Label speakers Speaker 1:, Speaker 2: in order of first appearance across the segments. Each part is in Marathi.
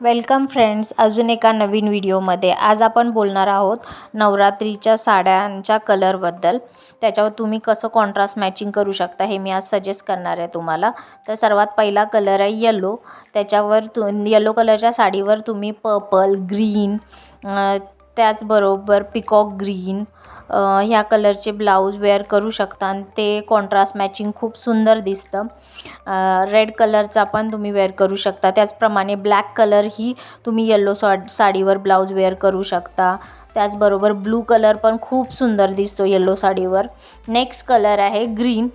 Speaker 1: वेलकम फ्रेंड्स अजून एका नवीन व्हिडिओमध्ये. आज आपण बोलणार आहोत नवरात्रीच्या साड्यांच्या कलरबद्दल. त्याच्यावर तुम्ही कसं कॉन्ट्रास्ट मॅचिंग करू शकता हे मी आज सजेस्ट करणार आहे तुम्हाला. तर सर्वात पहिला कलर आहे येलो त्याच्यावर तु येलो कलरच्या साडीवर तुम्ही पर्पल ग्रीन त्याचबरोबर पिकॉक ग्रीन ह्या कलरचे ब्लाऊज वेअर करू शकता आणि ते कॉन्ट्रास्ट मॅचिंग खूप सुंदर दिसतं. रेड कलरचा पण तुम्ही वेअर करू शकता. त्याचप्रमाणे ब्लॅक कलर ही तुम्ही येल्लो सॉ साडीवर ब्लाऊज वेअर करू शकता. त्याचबरोबर ब्लू कलर पण खूप सुंदर दिसतो येल्लो साडीवर. नेक्स्ट कलर आहे ग्रीन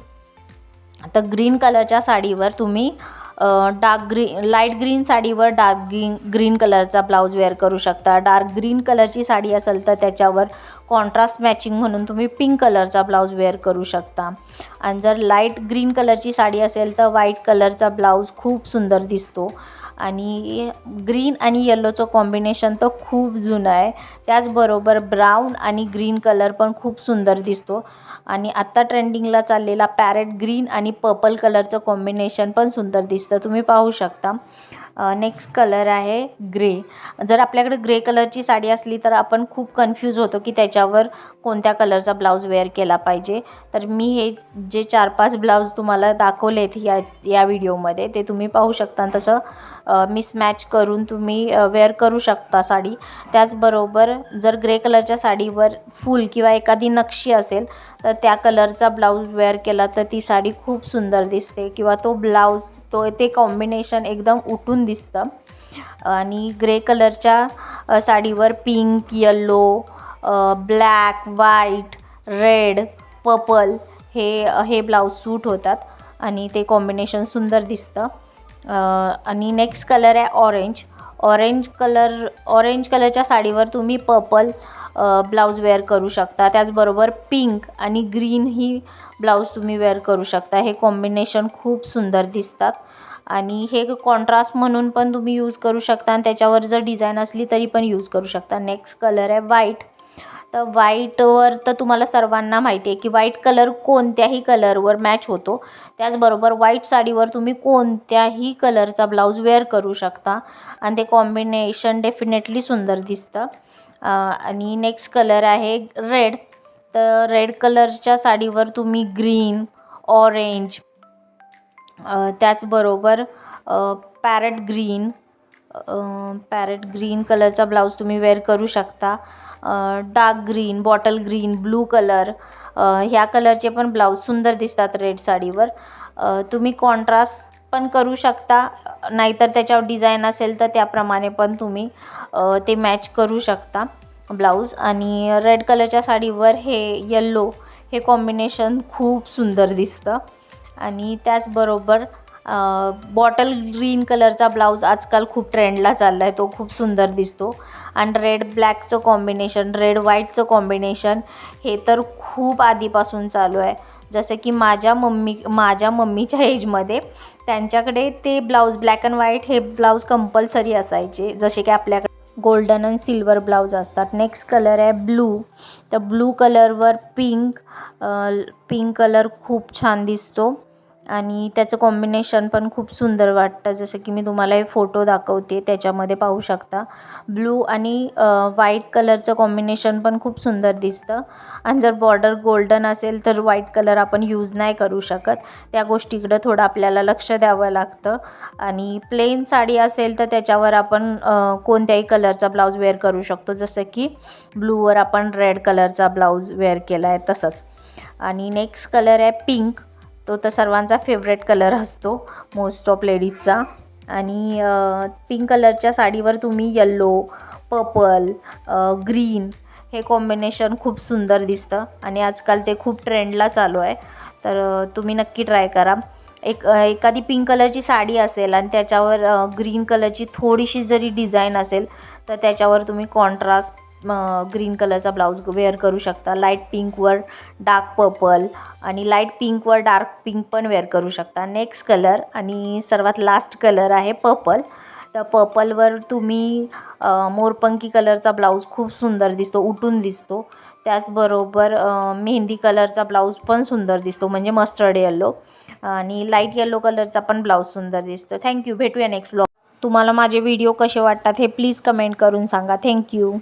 Speaker 1: तर ग्रीन कलरच्या साडीवर तुम्ही डार्क ग्री लाइट ग्रीन साडीवर डार्क ग्रीन ग्रीन कलरचा ब्लाऊज वेअर करू शकता. डार्क ग्रीन कलरची साडी असेल तर त्याच्यावर कॉन्ट्रास्ट मॅचिंग म्हणून तुम्ही पिंक कलरचा ब्लाऊज वेअर करू शकता. आणि जर लाइट ग्रीन कलरची साडी असेल तर व्हाईट कलरचा ब्लाऊज खूप सुंदर दिसतो. आणि ग्रीन आणि येल्लोचं कॉम्बिनेशन तर खूप जुनं आहे. त्याचबरोबर ब्राऊन आणि ग्रीन कलर पण खूप सुंदर दिसतो. आणि आत्ता ट्रेंडिंगला चाललेला पॅरेट ग्रीन आणि पर्पल कलरचं कॉम्बिनेशन पण सुंदर दिसतं. तुम्ही पाहू शकता. नेक्स्ट कलर आहे ग्रे जर आपल्याकडे ग्रे कलरची साडी असली तर आपण खूप कन्फ्यूज होतो की त्याच्यावर कोणत्या कलरचा ब्लाऊज वेअर केला पाहिजे. तर मी हे जे चार पाच ब्लाऊज तुम्हाला दाखवलेत या या व्हिडिओमध्ये ते तुम्ही पाहू शकता. तसं मिसमॅच करून तुम्ही वेअर करू शकता साडी. त्याचबरोबर जर ग्रे कलरच्या साडीवर फूल किंवा एखादी नक्षी असेल तर त्या कलरचा ब्लाऊज वेअर केला तर ती साडी खूप सुंदर दिसते. किंवा तो ब्लाऊज तो ते कॉम्बिनेशन एकदम उठून दिसतं. आणि ग्रे कलरच्या साडीवर pink yellow black white red purple हे हे ब्लाऊज सूट होतात. आणि ते कॉम्बिनेशन सुंदर दिसतं. आणि नेक्स्ट कलर आहे ऑरेंज ऑरेंज कलर ऑरेंज कलरच्या साडीवर तुम्ही पर्पल ब्लाऊज वेअर करू शकता. त्याचबरोबर पिंक आणि ग्रीन ही ब्लाऊज तुम्ही वेअर करू शकता. हे कॉम्बिनेशन खूप सुंदर दिसतात. आणि हे कॉन्ट्रास्ट म्हणून पण तुम्ही यूज करू शकता. आणि त्याच्यावर जर डिझाईन असली तरी पण यूज करू शकता. नेक्स्ट कलर आहे व्हाईट तर व्हाईटवर तर तुम्हाला सर्वांना माहिती आहे की व्हाईट कलर कोणत्याही कलरवर मॅच होतो. त्याचबरोबर व्हाईट साडीवर तुम्ही कोणत्याही कलरचा ब्लाऊज वेअर करू शकता. आणि ते कॉम्बिनेशन डेफिनेटली सुंदर दिसतं. आणि नेक्स्ट कलर आहे रेड तर रेड कलरच्या साडीवर तुम्ही ग्रीन ऑरेंज त्याचबरोबर पॅरट ग्रीन पॅरेट ग्रीन कलरचा ब्लाऊज तुम्ही वेअर करू शकता. Dark green bottle green blue colour ह्या कलरचे पण ब्लाऊज सुंदर दिसतात रेड साडीवर. तुम्ही कॉन्ट्रास्ट पण करू शकता नाहीतर त्याच्यावर डिझाईन असेल तर त्याप्रमाणे पण तुम्ही ते मॅच करू शकता ब्लाऊज आणि रेड कलरच्या साडीवर हे यल्लो हे कॉम्बिनेशन खूप सुंदर दिसतं. आणि त्याचबरोबर बॉटल ग्रीन कलरचा ब्लाऊज आजकाल खूप ट्रेंडला चालला आहे तो खूप सुंदर दिसतो. आणि रेड ब्लॅकचं कॉम्बिनेशन रेड व्हाईटचं कॉम्बिनेशन हे तर खूप आधीपासून चालू आहे. जसं की माझ्या मम्मी माझ्या मम्मीच्या एजमध्ये त्यांच्याकडे ते ब्लाऊज ब्लॅक अँड व्हाईट हे ब्लाऊज कंपल्सरी असायचे. जसे की आपल्याकडे गोल्डन अँड सिल्वर ब्लाऊज असतात. नेक्स्ट कलर आहे ब्लू तर ब्लू कलरवर पिंक पिंक कलर खूप छान दिसतो. आणि त्याचं कॉम्बिनेशन पण खूप सुंदर वाटतं. जसं की मी तुम्हाला हे फोटो दाखवते त्याच्यामध्ये पाहू शकता. ब्लू आणि व्हाईट कलरचं कॉम्बिनेशन पण खूप सुंदर दिसतं. आणि जर बॉर्डर गोल्डन असेल तर व्हाईट कलर आपण यूज नाही करू शकत. त्या गोष्टीकडं थोडं आपल्याला लक्ष द्यावं लागतं. आणि प्लेन साडी असेल तर त्याच्यावर आपण कोणत्याही कलरचा ब्लाऊज वेअर करू शकतो. जसं की ब्लूवर आपण रेड कलरचा ब्लाऊज वेअर केला आहे तसंच. आणि नेक्स्ट कलर आहे पिंक तो तर सर्वांचा फेवरेट कलर असतो मोस्ट ऑफ लेडीजचा आणि पिंक कलरच्या साडीवर तुम्ही यल्लो पर्पल ग्रीन हे कॉम्बिनेशन खूप सुंदर दिसतं. आणि आजकाल ते खूप ट्रेंडला चालू आहे. तर तुम्ही नक्की ट्राय करा. एक एखादी पिंक कलरची साडी असेल आणि त्याच्यावर ग्रीन कलरची थोडीशी जरी डिझाईन असेल तर त्याच्यावर तुम्ही कॉन्ट्रास्ट ग्रीन कलरचा ब्लाऊज वेअर करू शकता. लाइट पिंकवर डार्क पर्पल आणि लाइट पिंकवर डार्क पिंक पण वेअर करू शकता. नेक्स्ट कलर आणि सर्वात लास्ट कलर आहे पर्पल तर पर्पलवर तुम्ही मोरपंकी कलरचा ब्लाऊज खूप सुंदर दिसतो उठून दिसतो. त्याचबरोबर मेहंदी कलरचा ब्लाऊज पण सुंदर दिसतो म्हणजे मस्टर्ड येल्लो आणि लाइट येल्लो कलरचा पण ब्लाऊज सुंदर दिसतो. थँक्यू भेटूया नेक्स्ट ब्लॉग तुम्हाला माझे व्हिडिओ कसे वाटतात हे प्लीज कमेंट करून सांगा. थँक्यू